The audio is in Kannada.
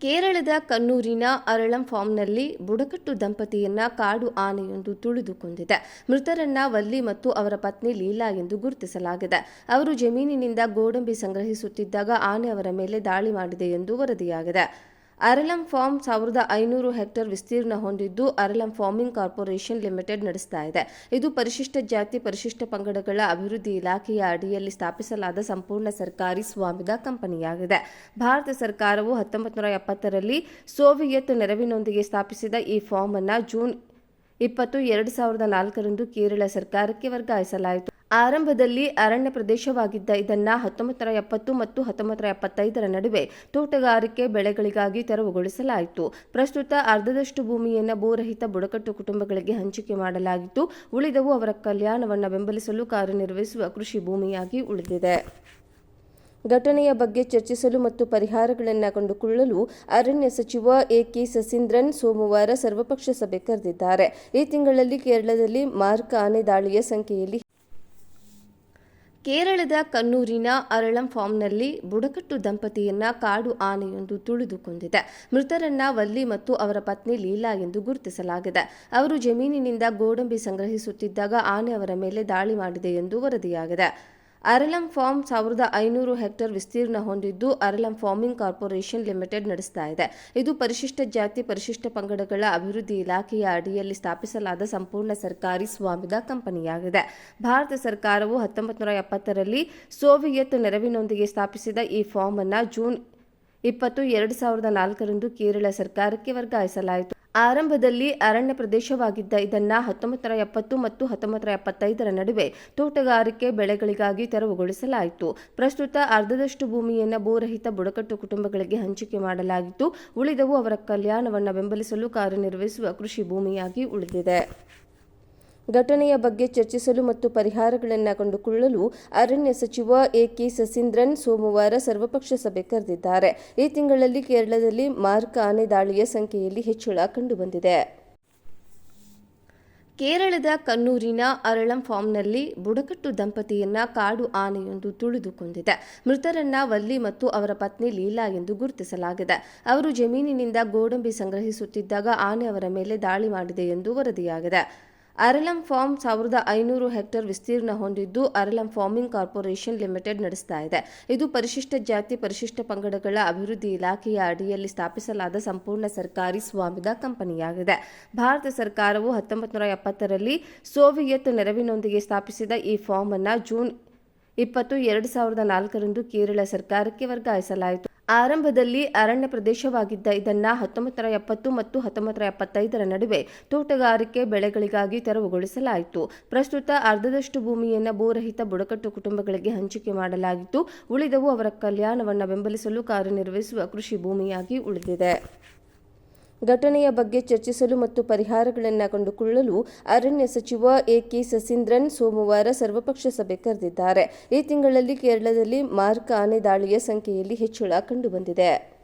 ಕೇರಳದ ಕನ್ನೂರಿನ ಅರಳಂ ಫಾರ್ಮ್ನಲ್ಲಿ ಬುಡಕಟ್ಟು ದಂಪತಿಯನ್ನ ಕಾಡು ಆನೆಯೊಂದು ತುಳಿದು ಕೊಂದಿದೆ ಮೃತರನ್ನ ವಲ್ಲಿ ಮತ್ತು ಅವರ ಪತ್ನಿ ಲೀಲಾ ಎಂದು ಗುರುತಿಸಲಾಗಿದೆ. ಅವರು ಜಮೀನಿನಿಂದ ಗೋಡಂಬಿ ಸಂಗ್ರಹಿಸುತ್ತಿದ್ದಾಗ ಆನೆ ಅವರ ಮೇಲೆ ದಾಳಿ ಮಾಡಿದೆ ಎಂದು ವರದಿಯಾಗಿದೆ. ಅರಳಂ ಫಾರ್ಮ್ ಸಾವಿರದ ಐನೂರು ಹೆಕ್ಟೇರ್ ವಿಸ್ತೀರ್ಣ ಹೊಂದಿದ್ದು ಅರಲಂ ಫಾರ್ಮಿಂಗ್ ಕಾರ್ಪೊರೇಷನ್ ಲಿಮಿಟೆಡ್ ನಡೆಸ್ತಾ ಇದೆ. ಇದು ಪರಿಶಿಷ್ಟ ಜಾತಿ, ಪರಿಶಿಷ್ಟ ಪಂಗಡಗಳ ಅಭಿವೃದ್ಧಿ ಇಲಾಖೆಯ ಅಡಿಯಲ್ಲಿ ಸ್ಥಾಪಿಸಲಾದ ಸಂಪೂರ್ಣ ಸರ್ಕಾರಿ ಸ್ವಾಮ್ಯದ ಕಂಪನಿಯಾಗಿದೆ. ಭಾರತ ಸರ್ಕಾರವು ಹತ್ತೊಂಬತ್ತು ನೂರ ಎಪ್ಪತ್ತರಲ್ಲಿ ಸೋವಿಯತ್ ನೆರವಿನೊಂದಿಗೆ ಸ್ಥಾಪಿಸಿದ ಈ ಫಾರ್ಮ್ ಅನ್ನು ಜೂನ್ ಇಪ್ಪತ್ತು, ಎರಡು ಸಾವಿರದ ನಾಲ್ಕರಂದು ಕೇರಳ ಸರ್ಕಾರಕ್ಕೆ ವರ್ಗಾಯಿಸಲಾಯಿತು. ಆರಂಭದಲ್ಲಿ ಅರಣ್ಯ ಪ್ರದೇಶವಾಗಿದ್ದ ಇದನ್ನು ಹತ್ತೊಂಬತ್ತರ ಎಪ್ಪತ್ತು ಮತ್ತು ಹತ್ತೊಂಬತ್ತರ ಎಪ್ಪತ್ತೈದರ ನಡುವೆ ತೋಟಗಾರಿಕೆ ಬೆಳೆಗಳಿಗಾಗಿ ತೆರವುಗೊಳಿಸಲಾಯಿತು. ಪ್ರಸ್ತುತ ಅರ್ಧದಷ್ಟು ಭೂಮಿಯನ್ನು ಭೂರಹಿತ ಬುಡಕಟ್ಟು ಕುಟುಂಬಗಳಿಗೆ ಹಂಚಿಕೆ ಮಾಡಲಾಗಿತ್ತು. ಉಳಿದವು ಅವರ ಕಲ್ಯಾಣವನ್ನು ಬೆಂಬಲಿಸಲು ಕಾರ್ಯನಿರ್ವಹಿಸುವ ಕೃಷಿ ಭೂಮಿಯಾಗಿ ಉಳಿದಿದೆ. ಘಟನೆಯ ಬಗ್ಗೆ ಚರ್ಚಿಸಲು ಮತ್ತು ಪರಿಹಾರಗಳನ್ನು ಕಂಡುಕೊಳ್ಳಲು ಅರಣ್ಯ ಸಚಿವ ಎ ಕೆ ಸಸೀಂದ್ರನ್ ಸೋಮವಾರ ಸರ್ವಪಕ್ಷ ಸಭೆ ಕರೆದಿದ್ದಾರೆ. ಈ ತಿಂಗಳಲ್ಲಿ ಕೇರಳದಲ್ಲಿ ಮಾರ್ಕ ಆನೆ ದಾಳಿಯ ಸಂಖ್ಯೆಯಲ್ಲಿ ಕೇರಳದ ಕನ್ನೂರಿನ ಅರಳಂ ಫಾರ್ಮ್ನಲ್ಲಿ ಬುಡಕಟ್ಟು ದಂಪತಿಯನ್ನ ಕಾಡು ಆನೆಯೊಂದು ತುಳಿದು ಕೊಂದಿದೆ ಮೃತರನ್ನ ವಲ್ಲಿ ಮತ್ತು ಅವರ ಪತ್ನಿ ಲೀಲಾ ಎಂದು ಗುರುತಿಸಲಾಗಿದೆ. ಅವರು ಜಮೀನಿನಿಂದ ಗೋಡಂಬಿ ಸಂಗ್ರಹಿಸುತ್ತಿದ್ದಾಗ ಆನೆ ಅವರ ಮೇಲೆ ದಾಳಿ ಮಾಡಿದೆ ಎಂದು ವರದಿಯಾಗಿದೆ. ಅರಳಂ ಫಾರ್ಮ್ ಸಾವಿರದ ಐನೂರು ಹೆಕ್ಟೇರ್ ವಿಸ್ತೀರ್ಣ ಹೊಂದಿದ್ದು ಅರಲಂ ಫಾರ್ಮಿಂಗ್ ಕಾರ್ಪೊರೇಷನ್ ಲಿಮಿಟೆಡ್ ನಡೆಸ್ತಾ ಇದೆ. ಇದು ಪರಿಶಿಷ್ಟ ಜಾತಿ, ಪರಿಶಿಷ್ಟ ಪಂಗಡಗಳ ಅಭಿವೃದ್ಧಿ ಇಲಾಖೆಯ ಅಡಿಯಲ್ಲಿ ಸ್ಥಾಪಿಸಲಾದ ಸಂಪೂರ್ಣ ಸರ್ಕಾರಿ ಸ್ವಾಮ್ಯದ ಕಂಪನಿಯಾಗಿದೆ. ಭಾರತ ಸರ್ಕಾರವು ಹತ್ತೊಂಬತ್ತು ನೂರ ಎಪ್ಪತ್ತರಲ್ಲಿ ಸೋವಿಯತ್ ನೆರವಿನೊಂದಿಗೆ ಸ್ಥಾಪಿಸಿದ ಈ ಫಾರ್ಮ್ ಅನ್ನು ಜೂನ್ ಇಪ್ಪತ್ತು, ಎರಡು ಸಾವಿರದ ನಾಲ್ಕರಂದು ಕೇರಳ ಸರ್ಕಾರಕ್ಕೆ ವರ್ಗಾಯಿಸಲಾಯಿತು. ಆರಂಭದಲ್ಲಿ ಅರಣ್ಯ ಪ್ರದೇಶವಾಗಿದ್ದ ಇದನ್ನ ಹತ್ತೊಂಬತ್ತರ ಎಪ್ಪತ್ತು ಮತ್ತು ಹತ್ತೊಂಬತ್ತರ ಎಪ್ಪತ್ತೈದರ ನಡುವೆ ತೋಟಗಾರಿಕೆ ಬೆಳೆಗಳಿಗಾಗಿ ತೆರವುಗೊಳಿಸಲಾಯಿತು. ಪ್ರಸ್ತುತ ಅರ್ಧದಷ್ಟು ಭೂಮಿಯನ್ನು ಭೂರಹಿತ ಬುಡಕಟ್ಟು ಕುಟುಂಬಗಳಿಗೆ ಹಂಚಿಕೆ ಮಾಡಲಾಗಿತ್ತು ಉಳಿದವು ಅವರ ಕಲ್ಯಾಣವನ್ನು ಬೆಂಬಲಿಸಲು ಕಾರ್ಯನಿರ್ವಹಿಸುವ ಕೃಷಿ ಭೂಮಿಯಾಗಿ ಉಳಿದಿದೆ. ಘಟನೆಯ ಬಗ್ಗೆ ಚರ್ಚಿಸಲು ಮತ್ತು ಪರಿಹಾರಗಳನ್ನು ಕಂಡುಕೊಳ್ಳಲು ಅರಣ್ಯ ಸಚಿವ ಎ ಕೆ ಸಸೀಂದ್ರನ್ ಸೋಮವಾರ ಸರ್ವಪಕ್ಷ ಸಭೆ ಕರೆದಿದ್ದಾರೆ. ಈ ತಿಂಗಳಲ್ಲಿ ಕೇರಳದಲ್ಲಿ ಮಾರ್ಕ್ ಆನೆ ದಾಳಿಯ ಸಂಖ್ಯೆಯಲ್ಲಿ ಹೆಚ್ಚಳ ಕಂಡುಬಂದಿದೆ. ಕೇರಳದ ಕನ್ನೂರಿನ ಅರಳಂ ಫಾರ್ಮ್ನಲ್ಲಿ ಬುಡಕಟ್ಟು ದಂಪತಿಯನ್ನ ಕಾಡು ಆನೆಯೊಂದು ತುಳಿದುಕೊಂಡಿದೆ. ಮೃತರನ್ನ ವಲ್ಲಿ ಮತ್ತು ಅವರ ಪತ್ನಿ ಲೀಲಾ ಎಂದು ಗುರುತಿಸಲಾಗಿದೆ. ಅವರು ಜಮೀನಿನಿಂದ ಗೋಡಂಬಿ ಸಂಗ್ರಹಿಸುತ್ತಿದ್ದಾಗ ಆನೆ ಅವರ ಮೇಲೆ ದಾಳಿ ಮಾಡಿದೆ ಎಂದು ವರದಿಯಾಗಿದೆ. ಅರಳಂ ಫಾರ್ಮ್ ಸಾವಿರದ ಐನೂರು ಹೆಕ್ಟೇರ್ ವಿಸ್ತೀರ್ಣ ಹೊಂದಿದ್ದು ಅರಲಂ ಫಾರ್ಮಿಂಗ್ ಕಾರ್ಪೊರೇಷನ್ ಲಿಮಿಟೆಡ್ ನಡೆಸ್ತಾ ಇದೆ. ಇದು ಪರಿಶಿಷ್ಟ ಜಾತಿ, ಪರಿಶಿಷ್ಟ ಪಂಗಡಗಳ ಅಭಿವೃದ್ಧಿ ಇಲಾಖೆಯ ಅಡಿಯಲ್ಲಿ ಸ್ಥಾಪಿಸಲಾದ ಸಂಪೂರ್ಣ ಸರ್ಕಾರಿ ಸ್ವಾಮ್ಯದ ಕಂಪನಿಯಾಗಿದೆ. ಭಾರತ ಸರ್ಕಾರವು ಹತ್ತೊಂಬತ್ತು ನೂರ ಎಪ್ಪತ್ತರಲ್ಲಿ ಸೋವಿಯತ್ ನೆರವಿನೊಂದಿಗೆ ಸ್ಥಾಪಿಸಿದ ಈ ಫಾರ್ಮ್ ಅನ್ನು ಜೂನ್ ಇಪ್ಪತ್ತು, ಎರಡು ಸಾವಿರದ ನಾಲ್ಕರಂದು ಕೇರಳ ಸರ್ಕಾರಕ್ಕೆ ವರ್ಗಾಯಿಸಲಾಯಿತು. ಆರಂಭದಲ್ಲಿ ಅರಣ್ಯ ಪ್ರದೇಶವಾಗಿದ್ದ ಇದನ್ನ ಹತ್ತೊಂಬತ್ತರ ಎಪ್ಪತ್ತು ಮತ್ತು ಹತ್ತೊಂಬತ್ತರ ಎಪ್ಪತ್ತೈದರ ನಡುವೆ ತೋಟಗಾರಿಕೆ ಬೆಳೆಗಳಿಗಾಗಿ ತೆರವುಗೊಳಿಸಲಾಯಿತು. ಪ್ರಸ್ತುತ ಅರ್ಧದಷ್ಟು ಭೂಮಿಯನ್ನು ಭೂರಹಿತ ಬುಡಕಟ್ಟು ಕುಟುಂಬಗಳಿಗೆ ಹಂಚಿಕೆ ಮಾಡಲಾಗಿತ್ತು ಉಳಿದವು ಅವರ ಕಲ್ಯಾಣವನ್ನು ಬೆಂಬಲಿಸಲು ಕಾರ್ಯನಿರ್ವಹಿಸುವ ಕೃಷಿ ಭೂಮಿಯಾಗಿ ಉಳಿದಿದೆ. ಘಟನೆಯ ಬಗ್ಗೆ ಚರ್ಚಿಸಲು ಮತ್ತು ಪರಿಹಾರಗಳನ್ನು ಕಂಡುಕೊಳ್ಳಲು ಅರಣ್ಯ ಸಚಿವ ಎ ಕೆ ಸಸೀಂದ್ರನ್ ಸೋಮವಾರ ಸರ್ವಪಕ್ಷ ಸಭೆ ಕರೆದಿದ್ದಾರೆ. ಈ ತಿಂಗಳಲ್ಲಿ ಕೇರಳದಲ್ಲಿ ಮಾರ್ಕ್ ಆನೆ ದಾಳಿಯ ಸಂಖ್ಯೆಯಲ್ಲಿ ಹೆಚ್ಚಳ ಕಂಡುಬಂದಿದೆ